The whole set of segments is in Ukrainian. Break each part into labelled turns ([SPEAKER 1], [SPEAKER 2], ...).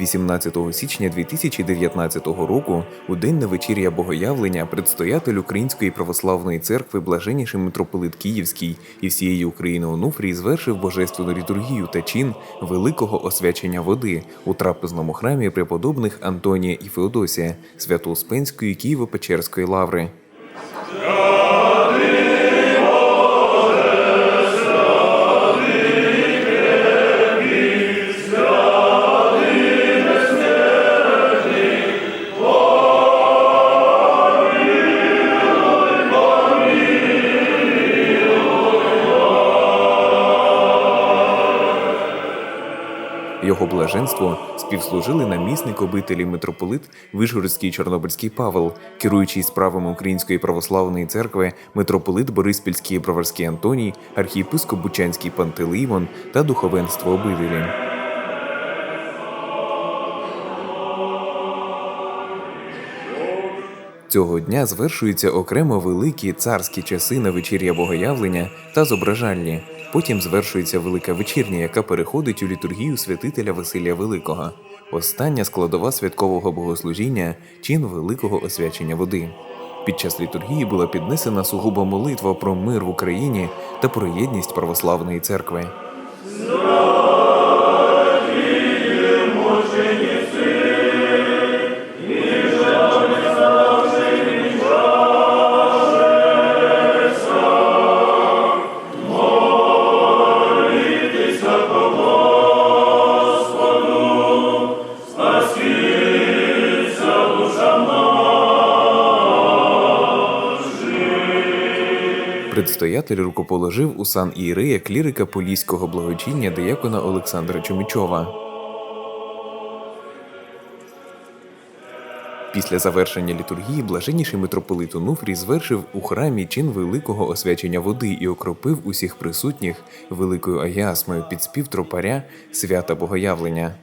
[SPEAKER 1] 18 січня 2019 року, у день навечір'я Богоявлення, предстоятель Української православної церкви, блаженніший митрополит Київський і всієї України Онуфрій звершив божественну літургію та чин великого освячення води у трапезному храмі преподобних Антонія і Феодосія Свято-Успенської Києво-Печерської лаври. Його блаженство співслужили намісник обителі митрополит Вишгородський Чорнобильський Павел, керуючий справами Української православної церкви, митрополит Бориспільський і Броварський Антоній, архієпископ Бучанський Пантелеймон та духовенство обителі. Цього дня звершуються окремо великі царські часи на вечір'я богоявлення та зображальні. Потім звершується велика вечірня, яка переходить у літургію святителя Василія Великого. Остання складова святкового богослужіння чин великого освячення води. Під час літургії була піднесена сугуба молитва про мир в Україні та про єдність православної церкви. Предстоятель рукоположив у сан ієрея клірика поліського благочиння диякона Олександра Чумічова. Після завершення літургії блаженніший митрополит Онуфрій звершив у храмі чин великого освячення води і окропив усіх присутніх великою аясмою під спів тропаря свята Богоявлення.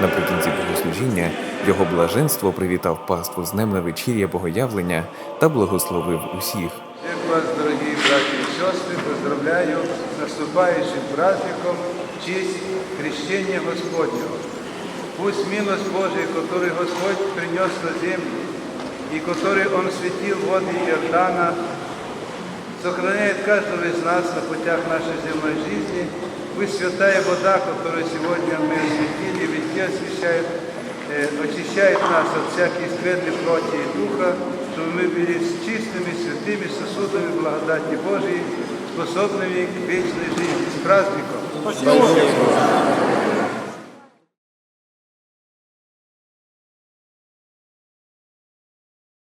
[SPEAKER 1] Наприкінці богослужіння його блаженство привітав паству з днем на вечір'я Богоявлення та благословив усіх
[SPEAKER 2] поздравляю с наступающим праздником в честь крещения Господнего. Пусть милость Божия, которую Господь принес на землю, и который Он светил в воды Иордана, сохраняет каждого из нас на путях нашей земной жизни. Пусть святая вода, которую сегодня мы осветили, везде освещает, э, очищает нас от всяких скверной плоти и духа, чтобы мы были с чистыми, святыми сосудами благодати Божией, способными к вечной жизни. С праздником!